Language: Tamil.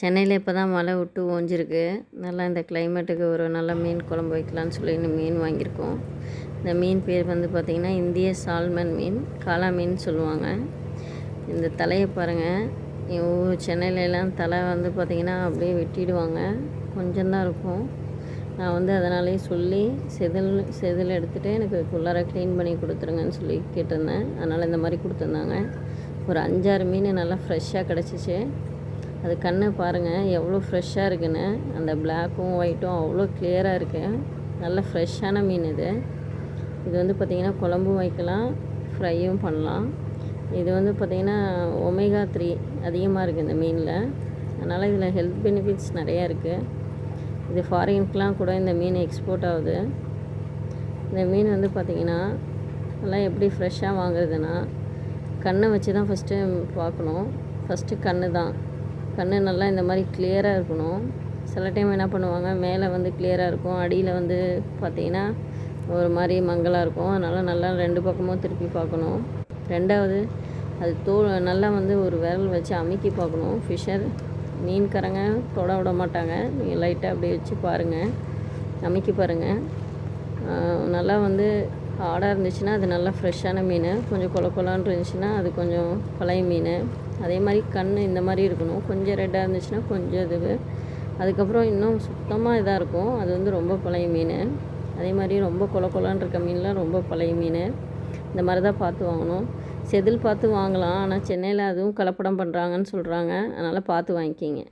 சென்னையில் இப்போ தான் மழை விட்டு ஓஞ்சிருக்கு. நல்லா இந்த கிளைமேட்டுக்கு ஒரு நல்ல மீன் குழம்பு வைக்கலான்னு சொல்லி இந்த மீன் வாங்கியிருக்கோம். இந்த மீன் பேர் வந்து பார்த்திங்கன்னா இந்திய சால்மன் மீன் காளா மீன் சொல்லுவாங்க. இந்த தலையை பாருங்கள் சென்னையிலலாம் தலை வந்து பார்த்திங்கன்னா அப்படியே வெட்டிடுவாங்க. கொஞ்சம்தான் இருக்கும். நான் வந்து அதனாலே சொல்லி செதில் செதில் எடுத்துகிட்டு எனக்கு குள்ளார க்ளீன் பண்ணி கொடுத்துருங்கன்னு சொல்லி கேட்டிருந்தேன். அதனால் இந்த மாதிரி கொடுத்துருந்தாங்க. ஒரு அஞ்சாறு மீன் நல்லா ஃப்ரெஷ்ஷாக கிடச்சிச்சு. அது கண்ணை பாருங்கள் எவ்வளோ ஃப்ரெஷ்ஷாக இருக்குன்னு. அந்த பிளாக்கும் ஒயிட்டும் அவ்வளோ கிளியராக இருக்குது நல்ல ஃப்ரெஷ்ஷான மீன் இது. இது வந்து பார்த்திங்கன்னா குழம்பும் வைக்கலாம் ஃப்ரையும் பண்ணலாம். இது வந்து பார்த்திங்கன்னா ஒமேகா த்ரீ அதிகமாக இருக்குது இந்த மீனில். அதனால் இதில் ஹெல்த் பெனிஃபிட்ஸ் நிறையா இருக்குது இது ஃபாரின்க்கெலாம் கூட இந்த மீன் எக்ஸ்போர்ட் ஆகுது. இந்த மீன் வந்து பார்த்திங்கன்னா நல்லா எப்படி ஃப்ரெஷ்ஷாக வாங்குறதுன்னா கண்ணை வச்சு தான் ஃபஸ்ட்டு பார்க்கணும். ஃபஸ்ட்டு கண்ணு தான் கண் நல்லா இந்த மாதிரி கிளியராக இருக்கணும். சில டைம் என்ன பண்ணுவாங்க மேலே வந்து கிளியராக இருக்கும் அடியில் வந்து பார்த்திங்கன்னா ஒரு மாதிரி மங்கலாக இருக்கும். அதனால் நல்லா ரெண்டு பக்கமும் திருப்பி பார்க்கணும். ரெண்டாவது அது தோல் நல்லா வந்து ஒரு விரல் வச்சு அமுக்கி பார்க்கணும். ஃபிஷர் மீன்காரங்க தொட விட மாட்டாங்க. நீங்கள் லைட்டாக அப்படியே வச்சு பாருங்கள் அமைக்கி பாருங்கள் நல்லா வந்து ஆடாக இருந்துச்சுன்னா அது நல்லா ஃப்ரெஷ்ஷான மீன். கொஞ்சம் கொல கொலான்னு இருந்துச்சுன்னா அது கொஞ்சம் பழைய மீன். அதே மாதிரி கண் இந்த மாதிரி இருக்கணும். கொஞ்சம் ரெட்டாக இருந்துச்சுன்னா கொஞ்சம் இது. அதுக்கப்புறம் இன்னும் சுத்தமாக இதாக இருக்கும். அது வந்து ரொம்ப பழைய மீன். அதே மாதிரி ரொம்ப கொல கொலான் இருக்க மீன்லாம் ரொம்ப பழைய மீன். இந்த மாதிரி தான் பார்த்து வாங்கணும். செதில் பார்த்து வாங்கலாம். ஆனால் சென்னையில் அதுவும் கலப்படம் பண்ணுறாங்கன்னு சொல்கிறாங்க அதனால் பார்த்து வாங்கிக்கிங்க.